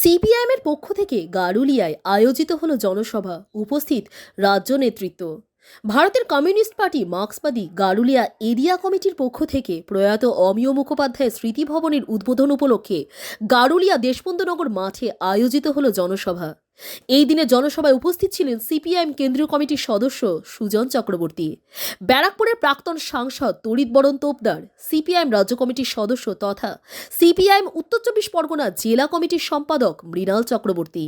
সিপিআইএমের পক্ষ থেকে গারুলিয়ায় আয়োজিত হল জনসভা, উপস্থিত রাজ্য নেতৃত্ব। ভারতের কমিউনিস্ট পার্টি মার্ক্সবাদী গারুলিয়া এরিয়া কমিটির পক্ষ থেকে প্রয়াত অমিয় মুখোপাধ্যায় স্মৃতিভবনের উদ্বোধন উপলক্ষে গারুলিয়া দেশবন্ধুনগর মাঠে আয়োজিত হল জনসভা। এই দিনে জনসভায় উপস্থিত ছিলেন সিপিআইএম কেন্দ্রীয় কমিটির সদস্য সুজন চক্রবর্তী। ব্যারাকপুরের প্রাক্তন সাংসদ তরিত বরণ তোপদার, সিপিআইএম রাজ্য কমিটির সদস্য তথা সিপিআইএম উত্তর চব্বিশ পরগনা জেলা কমিটির সম্পাদক মৃণাল চক্রবর্তী।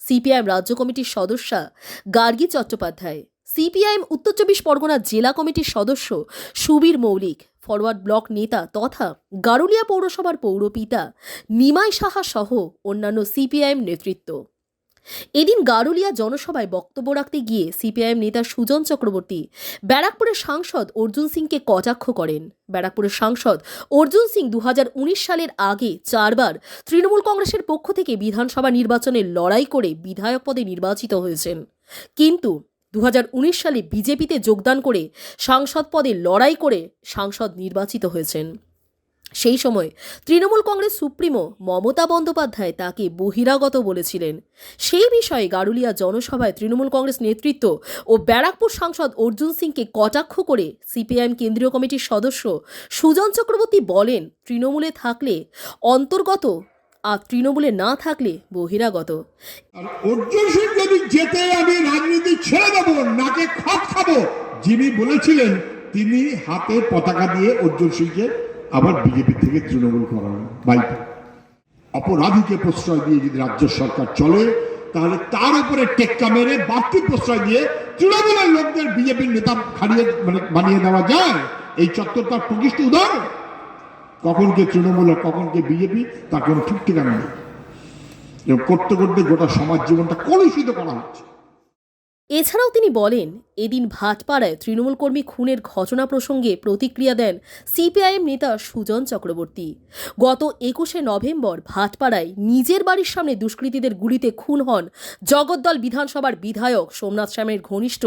সিপিআইএম রাজ্য কমিটির সদস্যা গার্গী চট্টোপাধ্যায়। সিপিআইএম উত্তর চব্বিশ পরগনা জেলা কমিটির সদস্য সুবীর মৌলিক, ফরওয়ার্ড ব্লক নেতা তথা গারুলিয়া পৌরসভার পৌরপিতা নিমাই সাহা সহ অন্যান্য সিপিআইএম নেতৃত্ব। এদিন গারুলিয়া জনসভায় বক্তব্য রাখতে গিয়ে সিপিআইএম নেতা সুজন চক্রবর্তী ব্যারাকপুরের সাংসদ অর্জুন সিংকে কটাক্ষ করেন। ব্যারাকপুরের সাংসদ অর্জুন সিং দু হাজার উনিশ সালের আগে চারবার তৃণমূল কংগ্রেসের পক্ষ থেকে বিধানসভা নির্বাচনে লড়াই করে বিধায়ক পদে নির্বাচিত হয়েছেন। কিন্তু দু হাজার উনিশ সালে বিজেপিতে যোগদান করে সাংসদ পদে লড়াই করে সাংসদ নির্বাচিত হয়েছেন। সেই সময় তৃণমূল কংগ্রেস সুপ্রিমো মমতা বন্দ্যোপাধ্যায় তাকে বহিরাগত বলেছিলেন। সেই বিষয়ে গারুলিয়া জনসভায় তৃণমূল কংগ্রেস নেতৃত্ব ও ব্যারাকপুর সাংসদ অর্জুন সিংকে কটাক্ষ করে সিপিআইএম কেন্দ্রীয় কমিটির সদস্য সুজন চক্রবর্তী বলেন, তৃণমূলে থাকলে অন্তর্গত আর তৃণমূলে না থাকলে বহিরাগত। অর্জুন সিং যদি যেতে আমি রাজনীতি ছেড়ে দেবো, নাকে খত খাব, যিনি বলেছিলেন তিনি হাতে পতাকা দিয়ে অর্জুন সিংকে আবার বিজেপি থেকে তৃণমূল করাবেন বাইক অপরাধীকে প্রশ্রয় দিয়ে যদি রাজ্য সরকার চলে, তাহলে তার উপরে টেক্কা মেরে বাড়তি প্রশ্রয় দিয়ে তৃণমূলের লোকদের বিজেপির নেতা খাড়িয়ে মানে বানিয়ে দেওয়া যায়। এই চত্বর তার প্রকৃষ্ট উদাহরণ। কখন কে তৃণমূল আর কখন কে বিজেপি, তার কোনো ঠিক ঠিকানা নেই। করতে করতে গোটা সমাজ জীবনটা কলুষিত করা হচ্ছে। এছাড়াও তিনি বলেন, এদিন ভাটপাড়ায় তৃণমূল কর্মী খুনের ঘটনা প্রসঙ্গে প্রতিক্রিয়া দেন সিপিআইএম নেতা সুজন চক্রবর্তী। গত একুশে নভেম্বর ভাটপাড়ায় নিজের বাড়ির সামনে দুষ্কৃতীদের গুলিতে খুন হন জগদ্দল বিধানসভার বিধায়ক সোমনাথ শ্যামের ঘনিষ্ঠ।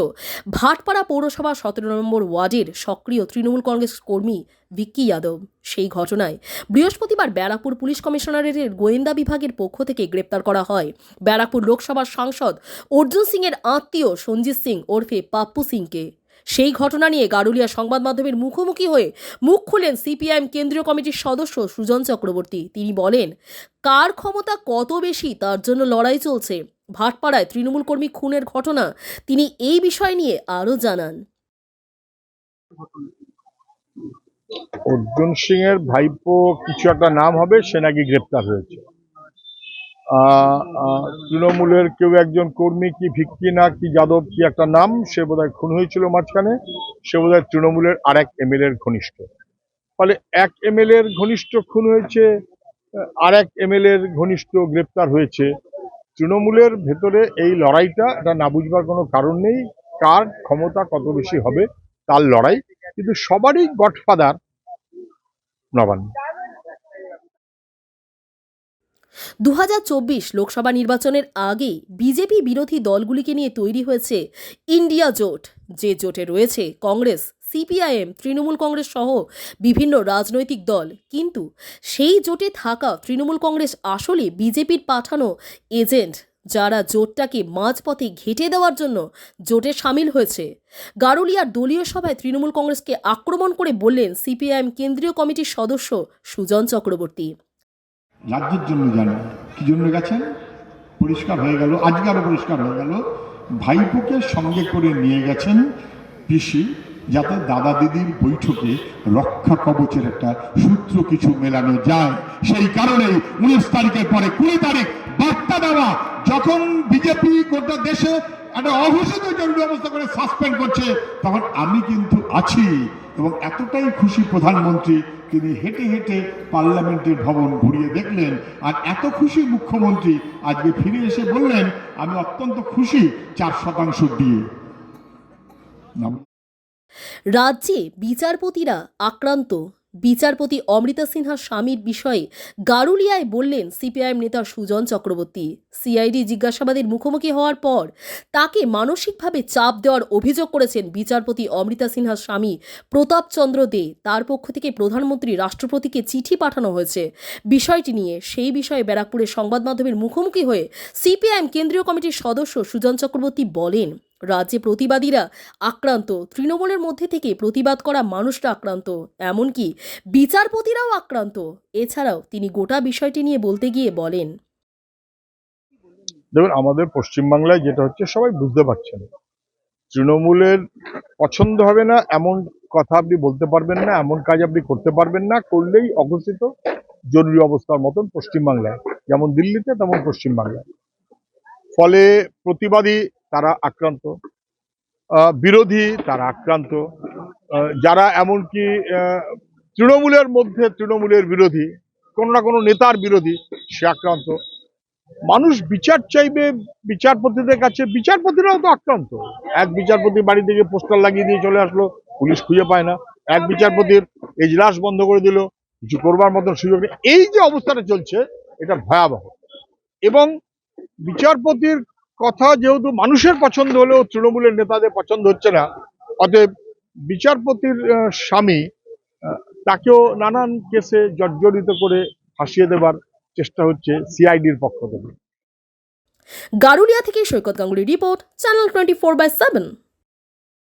ভাটপাড়া পৌরসভা সতেরো নম্বর ওয়ার্ডের সক্রিয় তৃণমূল কংগ্রেস কর্মী ভিক্কি যাদব। সেই ঘটনায় বৃহস্পতিবার ব্যারাকপুর পুলিশ কমিশনারেটের গোয়েন্দা বিভাগের পক্ষ থেকে গ্রেপ্তার করা হয়। ব্যারাকপুর লোকসভার সাংসদ অর্জুন সিং এর আত্মীয় সঞ্জিত সিং ওরফে পাপ্পু সিংকে। সেই ঘটনা নিয়ে গারুলিয়া সংবাদ মাধ্যমের মুখোমুখি হয়ে মুখ খুলেন সিপিআইএম কেন্দ্রীয় কমিটির সদস্য সুজন চক্রবর্তী। তিনি বলেন, কার ক্ষমতা কত বেশি তার জন্য লড়াই চলছে। ভাটপাড়ায় তৃণমূল কর্মী খুনের ঘটনা তিনি এই বিষয় নিয়ে আরও জানান। অর্জুন সিং এর ভাইপো কিছু একটা নাম হবে, সে নাকি গ্রেপ্তার হয়েছে। তৃণমূলের কেউ একজন কর্মী কি ভিক্কি না কি যাদব কি একটা নাম, সে বোধহয় খুন হয়েছিল মাঝখানে, সে বোধহয় তৃণমূলের আর এক এমএলএ এর ঘনিষ্ঠ। ফলে এক এমএলএ এর ঘনিষ্ঠ খুন হয়েছে আর এক এমএলএ এর ঘনিষ্ঠ গ্রেপ্তার হয়েছে। তৃণমূলের ভেতরে এই লড়াইটা, এটা না বুঝবার কোনো কারণ নেই, কার ক্ষমতা কত বেশি হবে, তার লড়াই কিন্তু সবারই গডফাদার নবান্ন। দু লোকসভা নির্বাচনের আগে বিজেপি বিরোধী দলগুলিকে নিয়ে তৈরি হয়েছে ইন্ডিয়া জোট। যে জোটে রয়েছে কংগ্রেস, সিপিআইএম, তৃণমূল কংগ্রেস সহ বিভিন্ন রাজনৈতিক দল। কিন্তু সেই জোটে থাকা তৃণমূল কংগ্রেস আসলে বিজেপির পাঠানো এজেন্ট যারা জোটটাকে মাঝপথে ঘেঁটে দেওয়ার জন্য জোটে সামিল হয়েছে। গারুলিয়ার দলীয় সভায় তৃণমূল কংগ্রেসকে আক্রমণ করে বললেন সিপিআইএম কেন্দ্রীয় কমিটির সদস্য সুজন চক্রবর্তী। রাজ্যের জন্য জানেন কি জন্য গেছেন? পরিষ্কার হয়ে গেল, আজকে আরও পরিষ্কার হয়ে গেল। ভাইপোকে সঙ্গে করে নিয়ে গেছেন পিসি যাতে দাদা দিদির বৈঠকে রক্ষা কবচের একটা সূত্র কিছু মেলানো যায়। সেই কারণে উনিশ তারিখের পরে কুড়ি তারিখ বার্তা দেওয়া, যখন বিজেপি গোটা দেশে একটা অঘোষিত জরুরি অবস্থা করে সাসপেন্ড করছে, তখন আমি কিন্তু আছি এবং এতটাই খুশি প্রধানমন্ত্রী, তিনি হেঁটে হেঁটে পার্লামেন্টের ভবন ঘুরিয়ে দেখলেন। আর এত খুশি মুখ্যমন্ত্রী আজকে ফিরে এসে বললেন, আমি অত্যন্ত খুশি চার শতাংশ দিয়ে। রাজ্যে বিচারপতিরা আক্রান্ত। বিচারপতি অমৃতা সিনহা স্বামীর বিষয়ে গারুলিয়ায় বললেন সিপিআইএম নেতা সুজন চক্রবর্তী। সিআইডি জিজ্ঞাসাবাদের মুখোমুখি হওয়ার পর তাকে মানসিকভাবে চাপ দেওয়ার অভিযোগ করেছেন বিচারপতি অমৃতা সিনহার স্বামী প্রতাপচন্দ্র দে। তার পক্ষ থেকে প্রধানমন্ত্রী রাষ্ট্রপতিকে চিঠি পাঠানো হয়েছে। বিষয়টি নিয়ে সেই বিষয়ে ব্যারাকপুরের সংবাদ মাধ্যমের মুখোমুখি হয়ে সিপিআইএম কেন্দ্রীয় কমিটির সদস্য সুজন চক্রবর্তী বলেন রাজ্যে প্রতিবাদীরা আক্রান্ত। তৃণমূলের মধ্যে থেকে প্রতিবাদ করা মানুষরা আক্রান্ত। এমনকি বিচারপতিরাও আক্রান্ত। এছাড়াও তিনি গোটা বিষয়টি নিয়ে বলতে গিয়ে বলেন। দেখুন, আমাদের পশ্চিমবাংলায় যেটা হচ্ছে সবাই বুঝতে পারছেন তৃণমূলের পছন্দ হবে না, এমন কথা আপনি বলতে পারবেন না, এমন কাজ আপনি করতে পারবেন না, করলেই অঘোষিত জরুরি অবস্থার মতন পশ্চিমবাংলায়। যেমন দিল্লিতে, তেমন পশ্চিমবাংলায়। ফলে প্রতিবাদী তারা আক্রান্ত বিরোধী তারা আক্রান্ত যারা এমনকি তৃণমূলের মধ্যে তৃণমূলের বিরোধী, কোনো না কোনো নেতার বিরোধী, সে আক্রান্ত। মানুষ বিচার চাইবে বিচারপতিদের কাছে, বিচারপতিরাও তো আক্রান্ত। এক বিচারপতি বাড়ি থেকে পোস্টার লাগিয়ে দিয়ে চলে আসলো, পুলিশ খুঁজে পায় না। এক বিচারপতির এজলাস বন্ধ করে দিল, কিছু করবার মতন সুযোগ নেই। এই যে অবস্থাটা চলছে, এটা ভয়াবহ। এবং বিচারপতির কথা যেহেতু মানুষের পছন্দ হলেও তৃণমূলের নেতাদের পছন্দ হচ্ছে না, অতএব বিচারপতির স্বামী তাকেও নানান কেসে জর্জরিত করে ফাঁসিয়ে দেবার চেষ্টা হচ্ছে সিআইডির পক্ষ থেকে। গারুলিয়া থেকে Saikat Ganguly report, channel twenty four by seven.